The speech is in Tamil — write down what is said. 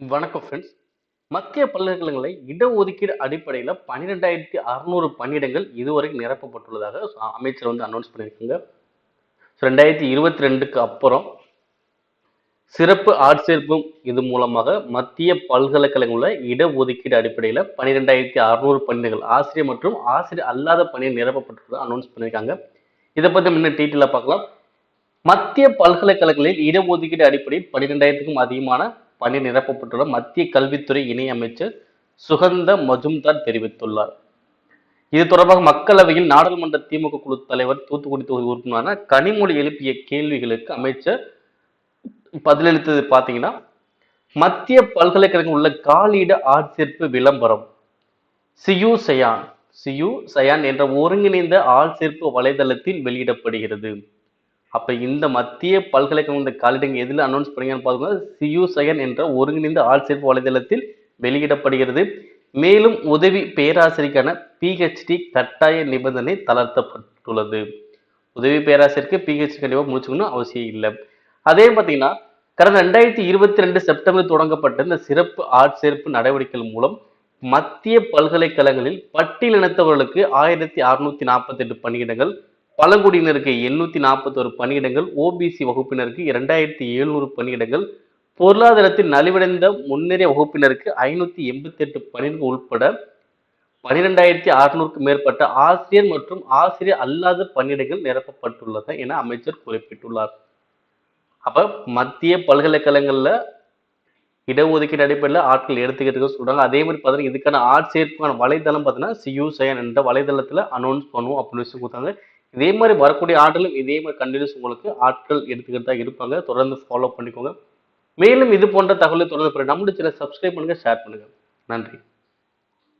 வணக்கம் ஃப்ரெண்ட்ஸ் மத்திய பல்கலைக்கழகங்களை இடஒதுக்கீடு அடிப்படையில் பன்னிரெண்டாயிரத்தி அறுநூறு பணியிடங்கள் இதுவரைக்கும் நிரப்பப்பட்டுள்ளதாக அமைச்சர் வந்து அனௌன்ஸ் பண்ணியிருக்காங்க. ஸோ ரெண்டாயிரத்தி இருபத்தி ரெண்டுக்கு அப்புறம் சிறப்பு ஆட்சேர்ப்பு இது மூலமாக மத்திய பல்கலைக்கழகங்களில் இடஒதுக்கீடு அடிப்படையில் பன்னிரெண்டாயிரத்தி அறுநூறு பணியிடங்கள் ஆசிரியர் மற்றும் ஆசிரியர் அல்லாத பணியில் நிரப்பப்பட்டுள்ளதாக அனௌன்ஸ் பண்ணியிருக்காங்க. இதை பற்றி முன்ன டீட்டெயிலாக பார்க்கலாம். மத்திய பல்கலைக்கழகங்களில் இடஒதுக்கீடு அடிப்படையில் பன்னிரெண்டாயிரத்துக்கும் அதிகமான பணி நிரப்பப்பட்டுள்ள மத்திய கல்வித்துறை இணை அமைச்சர் சுகந்த மஜும்தார் தெரிவித்துள்ளார். இது தொடர்பாக மக்களவையில் நாடாளுமன்ற திமுக குழு தலைவர் தூத்துக்குடி தொகுதி உறுப்பினரான கனிமொழி எழுப்பிய கேள்விகளுக்கு அமைச்சர் பதிலளித்தது பார்த்தீங்கன்னா மத்திய பல்கலைக்கழகம் உள்ள காலியிட ஆட்சேர்ப்பு விளம்பரம். சியு சயான் சியு சயான் என்ற ஒருங்கிணைந்த ஆட்சேர்ப்பு வலைதளத்தில் வெளியிடப்படுகிறது. அப்போ இந்த மத்திய பல்கலைக்கழகம் இந்த காலிடங்க எதில் அனௌன்ஸ் பண்ணீங்கன்னு பார்த்தோம்னா சியு சயன் என்ற ஒருங்கிணைந்த ஆட்சேர்ப்பு வலைதளத்தில் வெளியிடப்படுகிறது. மேலும் உதவி பேராசிரியருக்கான பிஹெச்டி கட்டாய நிபந்தனை தளர்த்தப்பட்டுள்ளது. உதவி பேராசிரியருக்கு பிஹெச்டி கண்டிப்பாக முடிச்சுக்கணும் அவசியம் இல்லை. அதே பார்த்தீங்கன்னா கடந்த ரெண்டாயிரத்தி இருபத்தி ரெண்டு செப்டம்பர் தொடங்கப்பட்ட இந்த சிறப்பு ஆட்சேர்ப்பு நடவடிக்கைகள் மூலம் மத்திய பல்கலைக்கழகங்களில் பட்டியலினத்தவர்களுக்கு ஆயிரத்தி அறுநூத்தி நாற்பத்தி எட்டு பணியிடங்கள் பழங்குடியினருக்கு எண்ணூற்றி நாற்பத்தோரு பணியிடங்கள் ஓபிசி வகுப்பினருக்கு இரண்டாயிரத்தி எழுநூறு பணியிடங்கள் பொருளாதாரத்தில் நலிவடைந்த முன்னேறிய வகுப்பினருக்கு ஐநூற்றி எண்பத்தெட்டு பணியிடங்கள் உட்பட பன்னிரெண்டாயிரத்தி அறுநூறுக்கு மேற்பட்ட ஆசிரியர் மற்றும் ஆசிரியர் அல்லாத பணியிடங்கள் நிரப்பப்பட்டுள்ளது என அமைச்சர் குறிப்பிட்டுள்ளார். அப்போ மத்திய பல்கலைக்கழகங்களில் இடஒதுக்கீடு அடிப்படையில் ஆட்கள் எடுத்துக்கிட்டு சொல்கிறாங்க அதே மாதிரி பார்த்தீங்கன்னா இதுக்கான ஆட்சேர்ப்புக்கான வலைதளம் பார்த்தீங்கன்னா சியூ சயன் என்ற வலைதளத்தில் அனௌன்ஸ் பண்ணுவோம் அப்படின்னு சொல்லி கொடுத்தாங்க. இதே மாதிரி வரக்கூடிய ஆட்களும் இதே மாதிரி கண்டினியூஸ் உங்களுக்கு ஆட்கள் எடுத்துக்கிட்டு தான் இருப்பாங்க. தொடர்ந்து ஃபாலோ பண்ணிக்கோங்க. மேலும் இது போன்ற தகவலை தொடர்ந்து பெற நம்முடைய சேனல் சப்ஸ்கிரைப் பண்ணுங்கள் ஷேர் பண்ணுங்கள் நன்றி.